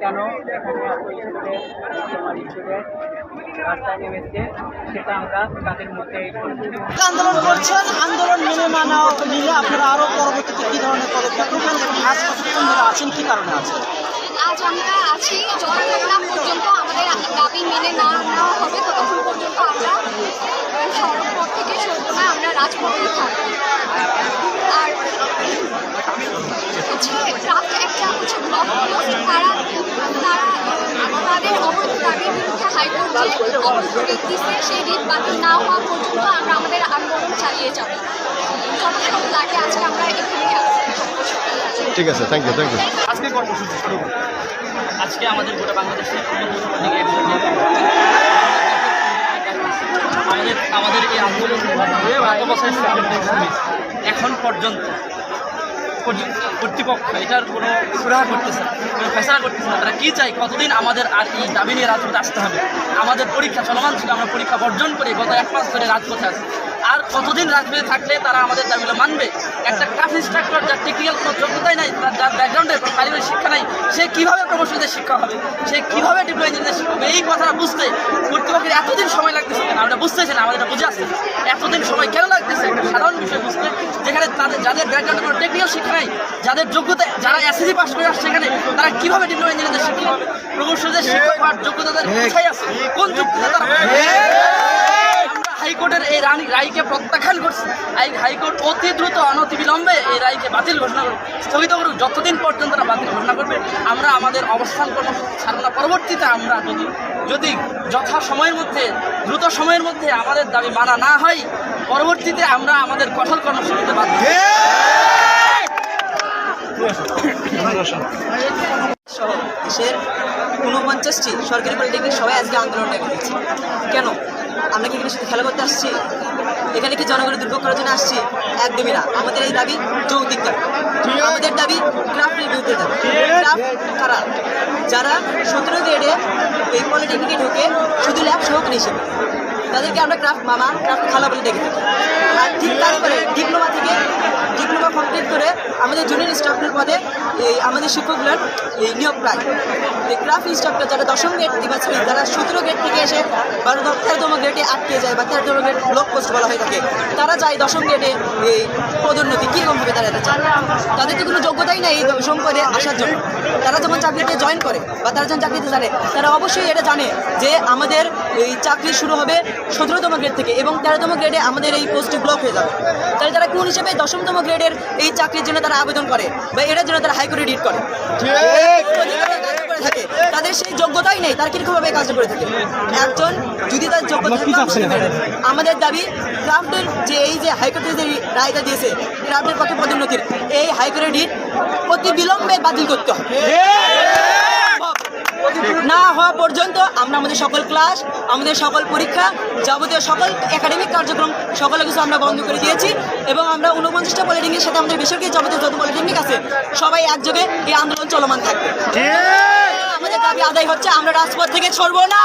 কেন? এখানে এত স্টুডেন্ট তোমার স্টুডেন্ট রাস্তায় নেমেছে সেটা আমরা তাদের মধ্যে আন্দোলন করছেন আন্দোলন মেনে না নেওয়া নিলে আপনারা আরও পরবর্তীতে কি ধরনের পদক্ষেপ নেবেন? এবং আজ কতক্ষণ ধরে আছেন কি কারণে আছেন? আজ আমরা আছি যতক্ষণ না পর্যন্ত আমাদের দাবি মেনে না নেওয়া হবে ততক্ষণ পর্যন্ত আমরা সড়ক পথ থেকে সরবো না আমরা রাজপথে থাকব। আর হচ্ছে ক্রাফট একটা হচ্ছে ব্লক পোস্ট তারা তারা তাদের অবৈধ দাবির বিরুদ্ধে হাইকোর্ট যে রিট দিচ্ছে সেই রিট বাতিল না হওয়া পর্যন্ত আমরা আমাদের আন্দোলন চালিয়ে যাব। যতক্ষণ লাগে আজকে আমরা এখানে ঠিক আছে থ্যাংক ইউ থ্যাংক ইউ আজকে কর্মসূচি শুরু আজকে আমাদের গোটা বাংলাদেশের দিকে আমাদের আমাদের এই আন্দোলন এখন পর্যন্ত কর্তৃপক্ষ, এটার কোনো সুরাহা করতেছে কোনো ফেসলা করতেছে না। তারা কী চাই কতদিন আমাদের আর এই দাবি নিয়ে রাজপথে আসতে হবে? আমাদের পরীক্ষা চলমান ছিল, আমরা পরীক্ষা বর্জন করে গত এক মাস ধরে রাজপথে আছি। আর কতদিন রাজপথে থাকলে তারা আমাদের দাবিগুলো মানবে? একটা ক্লাস ইনস্ট্রাক্টর যার টেকনিক্যাল কোনো যোগ্যতাই নাই, তার যার ব্যাকগ্রাউন্ডে পারিবারিক শিক্ষা নাই, সে কীভাবে প্রমোশনদের শিক্ষা হবে? সে কীভাবে ডিপ্লয় ইঞ্জিনিয়ার শিক্ষা হবে? এই কথাটা বুঝতে কর্তৃপক্ষের এতদিন সময় লাগতেছে আমরা বুঝতেছি না, আমাদের বুঝে আসছে এতদিন সময় কেন লাগতেছে? একটা সাধারণ বিষয় বুঝতে। যেখানে তাদের যাদের ব্যাকগ্রাউন্ডে কোনো টেকনিক্যাল শিক্ষা নাই, যাদের যোগ্যতা যারা এসএসসি পাস করে আসছে সেখানে তারা কীভাবে ডিপ্লোমা ইঞ্জিনিয়ারদের শিক্ষা হবে প্রকৌশলীদের শিক্ষা হওয়ার যোগ্যতা তাদের কোথায় আছে? কোন যোগ্যতা তারা আমরা হাইকোর্টের এই রানী রায়কে প্রত্যাখ্যান করছে। এই হাইকোর্ট অতি দ্রুত অনতি বিলম্বে এই রায়কে বাতিল ঘোষণা করুক স্থগিত করুক। যতদিন পর্যন্ত তারা বাতিল ঘোষণা করবে, আমরা আমাদের অবস্থান কর্মসূচি ছাড়ব না পরবর্তীতে আমরা যদি যদি যথা সময়ের মধ্যে, দ্রুত সময়ের মধ্যে আমাদের দাবি মানা না হয়, পরবর্তীতে আমরা আমাদের কঠোর কর্মসূচিতে বাধ্য। সহ দেশের ঊনপঞ্চাশটি সরকারি পলিটেকনিক সবাই আজকে আন্দোলন ডেকে দিচ্ছে কেন? আমরা কি এখানে শুধু খেলা করতে আসছি? এখানে কি জনগণের দুর্ভোগ করার জন্য আসছি? একদমই না। আমাদের এই দাবি যৌক্তিক দাবি। আমাদের দাবি ক্রাফ্টের বিরুদ্ধে দাবি। তারা কারা? যারা সতেরো গ্রেডে এই পলিটেকনিকে ঢুকে, শুধু ল্যাব সহকারী হিসেবে তাদেরকে আমরা ক্রাফ্ট মামা ক্রাফ্ট খালা বলে ডেকে থাকি। আর ঠিক তারপরে ডিপ্লোমা থেকে কমপ্লিট করে আমাদের জুনিয়র ইনস্ট্রাক্টর পদে এই আমাদের শিক্ষকগুলোর এই নিয়োগ প্রায় এই ক্রাফট ইনস্ট্রাক্টর যারা দশম গ্রেড কিংবা sorry, যারা সতেরো গ্রেড থেকে এসে বারো তেরোতম গ্রেডে আটকে যায় বা তেরোতম গ্রেড ব্লক পোস্ট বলা হয়ে থাকে তারা যায় দশম গ্রেডে এই পদোন্নতি কীরকমভাবে তারা এটা চায়? তাদের তো কোনো যোগ্যতাই নেই এই দশম পদে আসার জন্য। তারা যখন চাকরিতে জয়েন করে বা তারা যখন চাকরিতে জানে তারা অবশ্যই এটা জানে যে আমাদের এই চাকরি শুরু হবে সতেরোতম গ্রেড থেকে এবং তেরোতম গ্রেডে আমাদের এই পোস্টটি ব্লক হয়ে যাবে। তাহলে তারা কোন হিসেবে দশমতম গ্রেডের এই চাকরির জন্য তারা আবেদন করে বা এটার জন্য তারা হাইকোর্টে রিট করে। করে থাকে। তাদের সেই যোগ্যতাই নেই তারা কিরকমভাবে কাজ করে থাকে? একজন যদি তার যোগ্যতা আমাদের দাবি ক্রাফটের যে এই যে হাইকোর্টের যে রায়টা দিয়েছে ক্রাফটের পক্ষে পদোন্নতির এই হাইকোর্টের রিট অতি বিলম্বে বাতিল করতে হবে। না হওয়া পর্যন্ত আমরা আমাদের সকল ক্লাস আমাদের সকল পরীক্ষা যাবতীয় সকল একাডেমিক কার্যক্রম সকল কিছু আমরা বন্ধ করে দিয়েছি এবং আমরা ঊনপঞ্চাশটা পলিটেকনিকের সাথে আমাদের বেসরকারি যাবতীয় যত পলিটেকনিক আছে সবাই একযোগে এই আন্দোলন চলমান থাকবে। আমাদের দাবি আদায় হচ্ছে আমরা রাজপথ থেকে ছড়বো না।